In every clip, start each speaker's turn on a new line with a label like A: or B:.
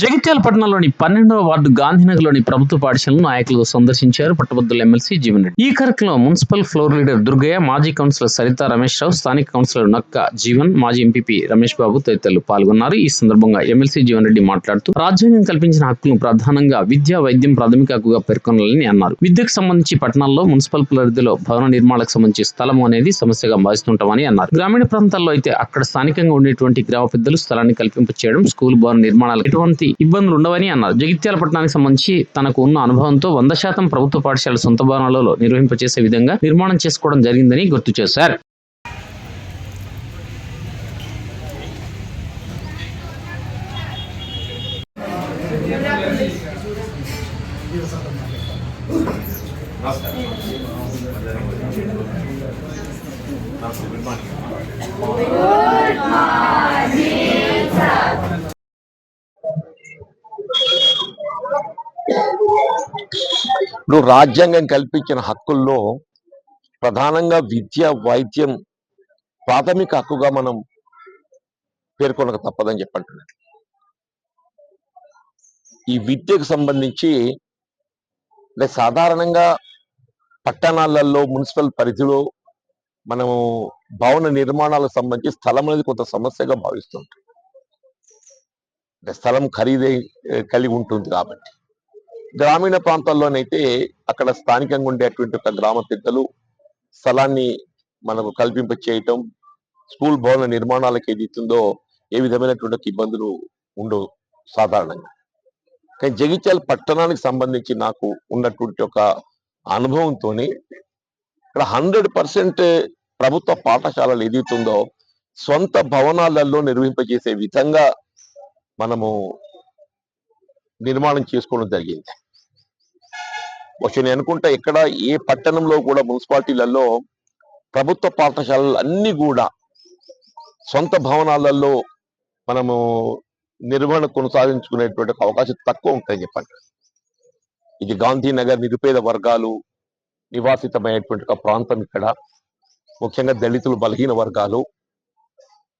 A: జగిత్యాల పట్టణంలోని పన్నెండవ వార్డు గాంధీనగర్లోని ప్రభుత్వ పాఠశాలను నాయకులు సందర్శించారు పట్టభద్రుల ఎమ్మెల్సీ జీవన్ రెడ్డి. ఈ కార్యక్రమంలో మున్సిపల్ ఫ్లోర్ లీడర్ దుర్గయ్య మాజీ కౌన్సిలర్ సరిత రమేష్ రావు స్థానిక కౌన్సిలర్ నక్క జీవన్ మాజీ ఎంపీపీ రమేష్ బాబు తదితరులు పాల్గొన్నారు. ఈ సందర్భంగా ఎమ్మెల్సీ జీవన్ రెడ్డి మాట్లాడుతూ రాజ్యాంగం కల్పించిన హక్కులను ప్రధానంగా విద్య వైద్యం ప్రాథమిక హక్కుగా పేర్కొనాలని అన్నారు. విద్యకు సంబంధించి పట్టణాల్లో మున్సిపల్ పరిధిలో భవన నిర్మాణాలకు సంబంధించి స్థలం అనేది సమస్యగా భావిస్తుంటామని అన్నారు. గ్రామీణ ప్రాంతాల్లో అయితే అక్కడ స్థానికంగా ఉండేటువంటి గ్రామ పెద్దలు స్థలాన్ని కల్పింపచేయడం స్కూల్ భవన నిర్మాణాలు ఎటువంటి ఇబ్బందులు ఉండవని అన్నారు. జగిత్యాల పట్టణానికి సంబంధించి తనకు ఉన్న అనుభవంతో వంద శాతం ప్రభుత్వ పాఠశాల సొంత భవనాలలో నిర్వహింపచేసే విధంగా నిర్మాణం చేసుకోవడం జరిగిందని గుర్తు చేశారు.
B: ఇప్పుడు రాజ్యాంగం కల్పించిన హక్కుల్లో ప్రధానంగా విద్య వైద్యం ప్రాథమిక హక్కుగా మనం పేర్కొనక తప్పదని చెప్పంటున్నాను ఈ విద్యకు సంబంధించి అంటే సాధారణంగా పట్టణాలలో మున్సిపల్ పరిధిలో మనము భవన నిర్మాణాలకు సంబంధించి స్థలం అనేది కొంత సమస్యగా భావిస్తుంటాం. అంటే స్థలం ఖరీదై కలిగి ఉంటుంది కాబట్టి. గ్రామీణ ప్రాంతాల్లోనైతే అక్కడ స్థానికంగా ఉండేటువంటి ఒక గ్రామ పెద్దలు స్థలాన్ని మనకు కల్పింప చేయటం స్కూల్ భవన నిర్మాణాలకు ఏది ఇస్తుందో ఏ విధమైనటువంటి ఇబ్బందులు ఉండవు సాధారణంగా. కానీ జగిత్యాల పట్టణానికి సంబంధించి నాకు ఉన్నటువంటి ఒక అనుభవంతో ఇక్కడ హండ్రెడ్ పర్సెంట్ ప్రభుత్వ పాఠశాలలు ఏదైతుందో సొంత భవనాలలో నిర్వహింపజేసే విధంగా మనము నిర్మాణం చేసుకోవడం జరిగింది. బహుశా నేను అనుకుంటా ఇక్కడ ఏ పట్టణంలో కూడా మున్సిపాలిటీలలో ప్రభుత్వ పాఠశాలలు అన్ని కూడా సొంత భవనాలలో మనము నిర్వహణ కొనసాగించుకునేటువంటి అవకాశం తక్కువ ఉంటాయని చెప్పండి. ఇది గాంధీనగర్ నిరుపేద వర్గాలు నివాసితమైనటువంటి ఒక ప్రాంతం ఇక్కడ. ముఖ్యంగా దళితులు బలహీన వర్గాలు.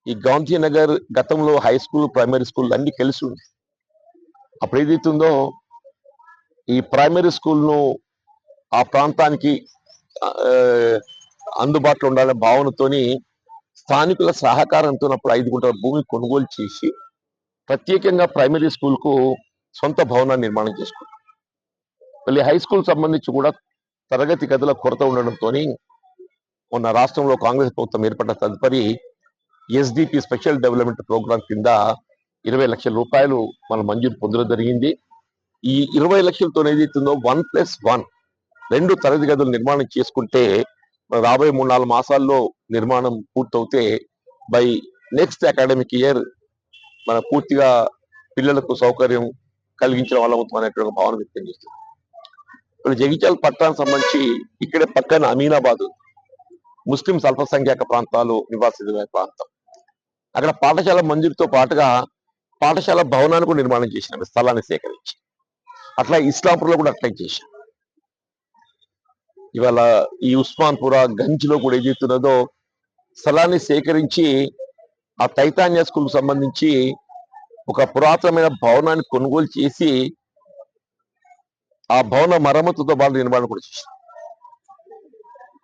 B: ఈ గాంధీనగర్ గతంలో హై స్కూల్ ప్రైమరీ స్కూల్ అన్ని కలిసి ఉంది అప్పుడు ఏదైతుందో ఈ ప్రైమరీ స్కూల్ను ఆ ప్రాంతానికి అందుబాటులో ఉండాలనే భావనతోని స్థానికుల సహకారంతో అప్పుడు ఐదు గుంటల భూమి కొనుగోలు చేసి ప్రత్యేకంగా ప్రైమరీ స్కూల్కు సొంత భవనాన్ని నిర్మాణం చేసుకున్నాం. మళ్ళీ హై స్కూల్ సంబంధించి కూడా తరగతి గదుల కొరత ఉండడంతో మొన్న రాష్ట్రంలో కాంగ్రెస్ ప్రభుత్వం ఏర్పడిన తదుపరి ఎస్డిపి స్పెషల్ డెవలప్మెంట్ ప్రోగ్రాం కింద ఇరవై లక్షల రూపాయలు మనం మంజూరు పొందడం జరిగింది. ఈ ఇరవై లక్షలతో ఏదైతుందో వన్ ప్లస్ వన్ రెండు తరగతి గదులు నిర్మాణం చేసుకుంటే రాబోయే మూడు నాలుగు మాసాల్లో నిర్మాణం పూర్తవుతే బై నెక్స్ట్ అకాడమిక్ ఇయర్ మన పూర్తిగా పిల్లలకు సౌకర్యం కలిగించడం వల్ల అనేటువంటి ఒక భావన వ్యక్తం చేస్తుంది ఇప్పుడు జగిత్యాల పట్టణానికి సంబంధించి ఇక్కడే పక్కన అమీనాబాద్ ఉంది. ముస్లిం అల్పసంఖ్యాక ప్రాంతాలు నివాసితమైన ప్రాంతం అక్కడ పాఠశాల మంజూరుతో పాటుగా పాఠశాల భవనాన్ని కూడా నిర్మాణం చేసినాం స్థలాన్ని సేకరించి అట్లా ఇస్లాంపూర్లో కూడా అట్లా చేశారు ఇవాళ ఈ ఉస్మాన్పుర గంజ్లో కూడా చెప్తున్నదో స్థలాన్ని సేకరించి ఆ తైతాన్య స్కూల్ సంబంధించి ఒక పురాతనమైన భవనాన్ని కొనుగోలు చేసి ఆ భవన మరమ్మతుతో వాళ్ళు నిర్మాణం కూడా చేశారు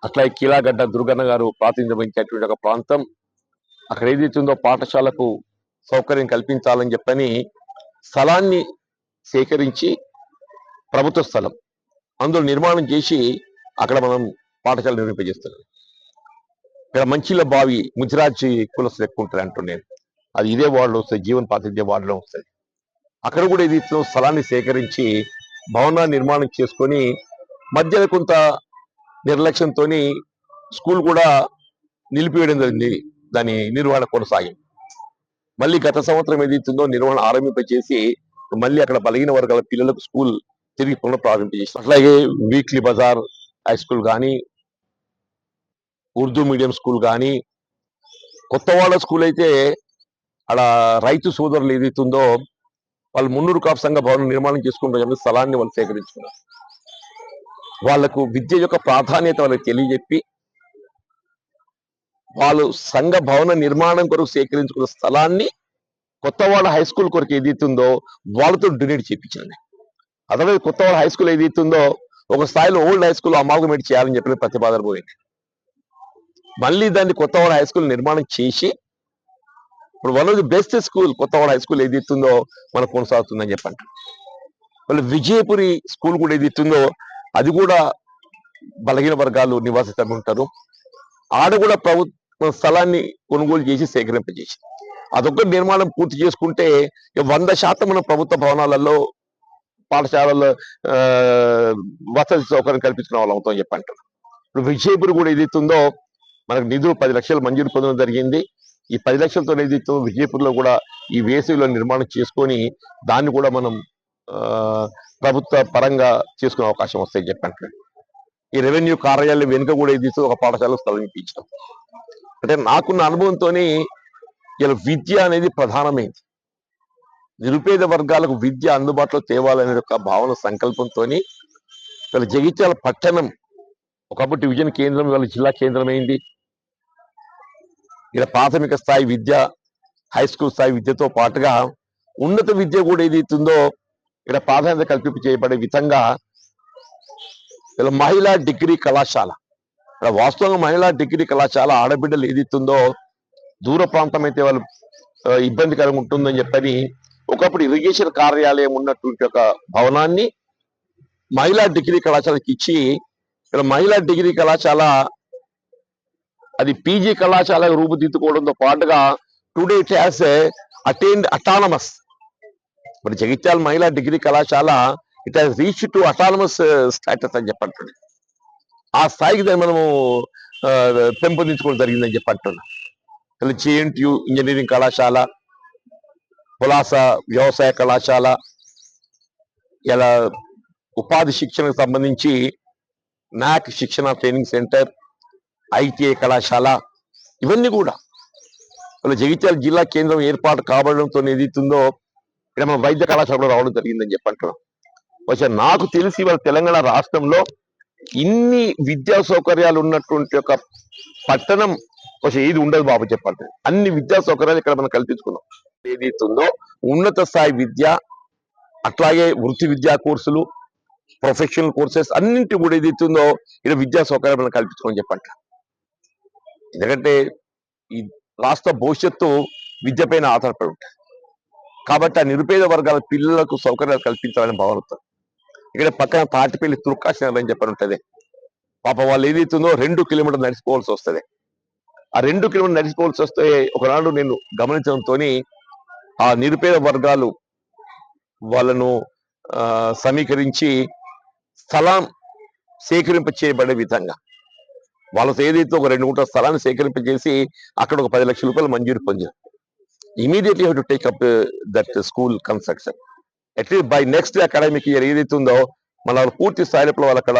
B: అట్లా కీలాగడ్డ దుర్గన్న గారు ప్రాతినిధ్యం వహించేటువంటి ఒక ప్రాంతం. అక్కడ ఏదైతుందో పాఠశాలకు సౌకర్యం కల్పించాలని చెప్పని స్థలాన్ని సేకరించి ప్రభుత్వ స్థలం. అందులో నిర్మాణం చేసి అక్కడ మనం పాఠశాల నిర్మింపజేస్తున్నాం ఇక్కడ మంచిల బావి ముజిరాజ్ కులస్తులు ఎక్కువ ఉంటారు అంటూ నేను అది ఇదే వార్డులో వస్తుంది జీవన్ పాతిథ్య వార్డులో వస్తుంది. అక్కడ కూడా ఇది స్థలాన్ని సేకరించి భవనాన్ని నిర్మాణం చేసుకొని మధ్యలో కొంత నిర్లక్ష్యంతో స్కూల్ కూడా నిలిపివేయడం జరిగింది. దాని నిర్వహణ కొనసాగింది. మళ్ళీ గత సంవత్సరం ఏదైతుందో నిర్వహణ ఆరంభింపచేసి మళ్ళీ అక్కడ బలహీన వర్గాల పిల్లలకు స్కూల్ తిరిగి పునః అట్లాగే వీక్లీ బజార్ హై స్కూల్ కానీ ఉర్దూ మీడియం స్కూల్ కానీ కొత్త వాళ్ళ స్కూల్ అయితే అక్కడ రైతు సోదరులు ఏదైతుందో వాళ్ళు మున్నూరు కాపు సంఘ భవనం నిర్మాణం చేసుకుంటారు స్థలాన్ని వాళ్ళు సేకరించుకున్నారు. వాళ్ళకు విద్య యొక్క ప్రాధాన్యత వాళ్ళకి తెలియజెప్పి వాళ్ళు సంఘ భవన నిర్మాణం కొరకు సేకరించుకున్న స్థలాన్ని కొత్త వాళ్ళ హై స్కూల్ కొరకు ఏదైతుందో వాళ్ళతో డొనేట్ చేయించాను అదర్వైజ్ కొత్త హై స్కూల్ ఏదైతుందో ఒక స్థాయిలో ఓల్డ్ హై స్కూల్ అమాల్గమేట్ చేయాలని చెప్పి ప్రతిపాదన పోయింది. మళ్ళీ దాన్ని కొత్తవాడ హై స్కూల్ నిర్మాణం చేసి ఇప్పుడు one of the best school Kothawada high school ఏదైతుందో మనకు కొనసాగుతుందని చెప్పండి. మళ్ళీ విజయపురి స్కూల్ కూడా ఏదైతుందో అది కూడా బలహీన వర్గాలు నివాసితం ఉంటారు. ఆడ కూడా ప్రభుత్వ స్థలాన్ని కొనుగోలు చేసి సేకరింపజేసి అదొక నిర్మాణం పూర్తి చేసుకుంటే వంద శాతం మన ప్రభుత్వ భవనాలలో పాఠశాలల్లో ఆ, వసతి సౌకర్యం కల్పించిన వాళ్ళు అవుతాం చెప్పి అంటారు ఇప్పుడు విజయపురి కూడా ఏదైతుందో మనకు నిధులు పది లక్షలు మంజూరు పొందడం జరిగింది. ఈ పది లక్షలతో ఏదైతే విజయపూర్లో కూడా ఈ వేసవిలో నిర్మాణం చేసుకొని దాన్ని కూడా మనం ఆ, ప్రభుత్వ పరంగా చేసుకునే అవకాశం వస్తాయి చెప్పండి ఈ రెవెన్యూ కార్యాలయం వెనుక కూడా ఇది ఒక పాఠశాల స్థలం ఇప్పించాం అంటే నాకున్న అనుభవంతోని ఇలా విద్య అనేది ప్రధానమైంది. నిరుపేద వర్గాలకు విద్య అందుబాటులో తేవాలనే ఒక భావన సంకల్పంతో వీళ్ళ జగిత్యాల పట్టణం ఒకప్పుడు డివిజన్ కేంద్రం ఇవాళ జిల్లా కేంద్రమైంది. ఇలా ప్రాథమిక స్థాయి విద్య హై స్కూల్ స్థాయి విద్యతో పాటుగా ఉన్నత విద్య కూడా ఏదైతుందో ఇక్కడ ప్రాధాన్యత కల్పింపు చేయబడే విధంగా ఇలా మహిళా డిగ్రీ కళాశాల ఇక్కడ వాస్తవంగా మహిళా డిగ్రీ కళాశాల ఆడబిడ్డలు ఏదైతుందో దూర ప్రాంతం అయితే వాళ్ళు ఇబ్బందికరంగా ఉంటుందని చెప్పని ఒకప్పుడు ఇరిగేషన్ కార్యాలయం ఉన్నటువంటి ఒక భవనాన్ని మహిళా డిగ్రీ కళాశాలకి ఇచ్చి ఇక్కడ మహిళా డిగ్రీ కళాశాల అది పీజీ కళాశాల రూపుదిద్దుకోవడంతో పాటుగా today it has attend autonomous. మరి జగిత్యాల మహిళా డిగ్రీ కళాశాల it has reach to autonomous status అని చెప్పంటుంది. ఆ స్థాయికి దాన్ని మనము పెంపొందించుకోవడం జరిగిందని చెప్పంటున్నాం జేఎన్టీయు ఇంజనీరింగ్ కళాశాల పులాస వ్యవసాయ కళాశాల ఇలా ఉపాధి శిక్షణకు సంబంధించి నాక్ శిక్షణ ట్రైనింగ్ సెంటర్ ఐటీఐ కళాశాల ఇవన్నీ కూడా ఇలా జగిత్యాల జిల్లా కేంద్రం ఏర్పాటు కాబడడంతో ఏదైతుందో ఇక్కడ మన వైద్య కళాశాల కూడా రావడం జరిగిందని చెప్పంటున్నాం బహుశా నాకు తెలిసి వాళ్ళ తెలంగాణ రాష్ట్రంలో ఇన్ని విద్యా సౌకర్యాలు ఉన్నటువంటి ఒక పట్టణం కొంచెం ఏది ఉండదు బాబు చెప్పండి. అన్ని విద్యా సౌకర్యాలు ఇక్కడ మనం కల్పించుకున్నాం. ఏదైతుందో ఉన్నత స్థాయి విద్య అట్లాగే వృత్తి విద్యా కోర్సులు ప్రొఫెషనల్ కోర్సెస్ అన్నింటి కూడా ఏదైతుందో ఇక్కడ విద్యా సౌకర్యాలు మనం కల్పించుకోమని చెప్పంట. ఎందుకంటే ఈ రాష్ట్ర భవిష్యత్తు విద్య పైన ఆధారపడి ఉంటుంది. కాబట్టి ఆ నిరుపేద వర్గాల పిల్లలకు సౌకర్యాలు కల్పించాలని భావనతో ఇక్కడ పక్కన తాటిపల్లి తుర్కాశనం అని చెప్పని ఉంటుంది. పాప వాళ్ళు ఏదైతుందో రెండు కిలోమీటర్లు నడిచిపోవాల్సి వస్తుంది. ఆ రెండు కిలోమీటర్లు నడిచిపోవాల్సి వస్తే ఒకనాడు నేను గమనించడంతో ఆ నిరుపేద వర్గాలు వాళ్ళను ఆ, సమీకరించి స్థలం సేకరింప చేయబడే విధంగా. వాళ్ళతో ఏదైతే ఒక రెండు గుంటల స్థలాన్ని సేకరింపజేసి అక్కడ ఒక పది లక్షల రూపాయలు మంజూరు పొందారు. Immediately to take up that school construction at least by next academic year ఏదైతే ఉందో మన పూర్తి స్థాయిలో వాళ్ళు అక్కడ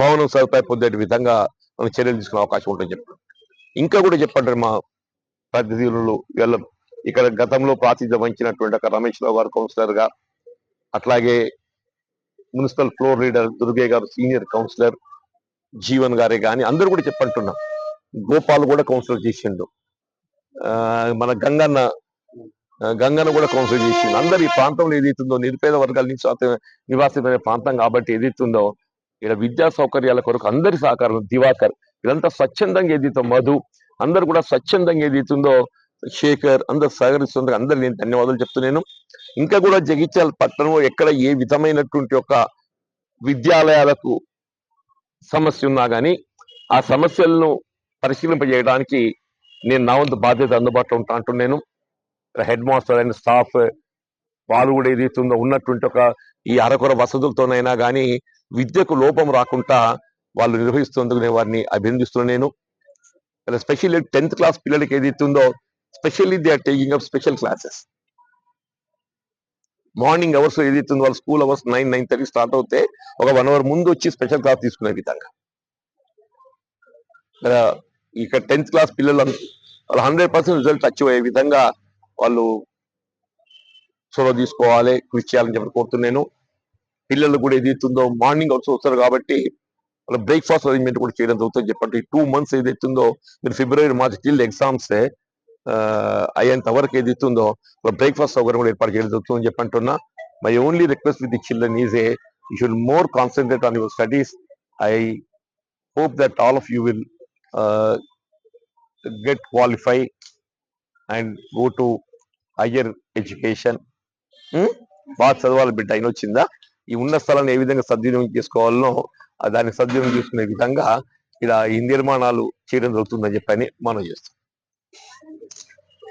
B: భవనం సదుపాయం పొందే విధంగా మనం చర్యలు తీసుకునే అవకాశం ఉంటుంది చెప్పారు. ఇంకా కూడా చెప్పండి మా ప్రతినిధులు వీళ్ళ ఇక్కడ గతంలో ప్రాతినిధ్యం వహించినటువంటి ఒక రమేష్ రావు గారు కౌన్సిలర్గా అట్లాగే మున్సిపల్ ఫ్లోర్ లీడర్ దుర్గే గారు సీనియర్ కౌన్సిలర్ జీవన్ గారే కానీ అందరూ కూడా చెప్పంటున్నాం. గోపాల్ కూడా కౌన్సిలర్ చేసిండు. ఆ, మన గంగన్న ఆ, గంగన్న కూడా కౌన్సిలర్ చేసిండు. అందరు ఈ ప్రాంతంలో ఏదైతుందో నిరుపేద వర్గాల నుంచి నివాసితమైన ప్రాంతం కాబట్టి ఏదైతుందో ఇక్కడ విద్యా సౌకర్యాల కొరకు అందరి సహకారం దివాకర్ ఇదంతా స్వచ్ఛందంగా ఏదైతే మధు అందరు కూడా స్వచ్ఛందంగా ఏదైతుందో శేఖర్ అందరు సహకరిస్తుంది అందరు నేను ధన్యవాదాలు చెప్తున్నాను. ఇంకా కూడా జగిత్యాల పట్టణంలో ఎక్కడ ఏ విధమైనటువంటి ఒక విద్యాలయాలకు సమస్య ఉన్నా కానీ ఆ సమస్యలను పరిశీలింపజేయడానికి నేను నా వంతు బాధ్యత అందుబాటులో ఉంటా అంటున్నాను. హెడ్ మాస్టర్ అండ్ స్టాఫ్ వాళ్ళు కూడా ఏదైతుందో ఉన్నటువంటి ఒక ఈ అరకొర వసతులతోనైనా కానీ విద్యకు లోపం రాకుండా వాళ్ళు నిర్వహిస్తున్నందుకు నేను వారిని అభినందిస్తున్నాను. నేను స్పెషల్లీ టెన్త్ క్లాస్ పిల్లలకి ఏదైతుందో specially they are taking up special classes morning hours ఏదైతుందో వాళ్ళ school hours nine nine thirty start అవుతే ఒక వన్ అవర్ ముందు వచ్చి స్పెషల్ క్లాస్ తీసుకునే విధంగా. ఇక్కడ టెన్త్ క్లాస్ పిల్లలు వాళ్ళు హండ్రెడ్ పర్సెంట్ రిజల్ట్ అచీవ్ అయ్యే విధంగా వాళ్ళు చొరవ తీసుకోవాలి కృషి చేయాలని చెప్పి కోరుతున్నాను. పిల్లలు కూడా ఏదైతుందో మార్నింగ్ అవర్స్ వస్తారు కాబట్టి వాళ్ళ బ్రేక్ఫాస్ట్ అరేంజ్మెంట్ కూడా చేయడం జరుగుతుంది చెప్పండి. టూ మంత్స్ ఏదైతుందో మీరు ఫిబ్రవరి మార్చ్ టిల్ ఎగ్జామ్స్ అయ్యేంత వరకు ఏది ఇస్తుందో బ్రేక్ఫాస్ట్ సౌకర్యం కూడా ఏర్పాటు చేయడం జరుగుతుందని చెప్పి అంటున్నా my only request with the children is a you should more concentrate on your studies I hope that all of you will get qualify and go to higher education బాగా చదవాలి బిడ్డ అయిన వచ్చిందా? ఈ ఉన్న స్థలాన్ని ఏ విధంగా సద్వినియోగం చేసుకోవాలనో దాన్ని సద్వినియోగం చేసుకునే విధంగా ఇలా ఈ నిర్మాణాలు చేయడం జరుగుతుందని చెప్పని మనం చేస్తాం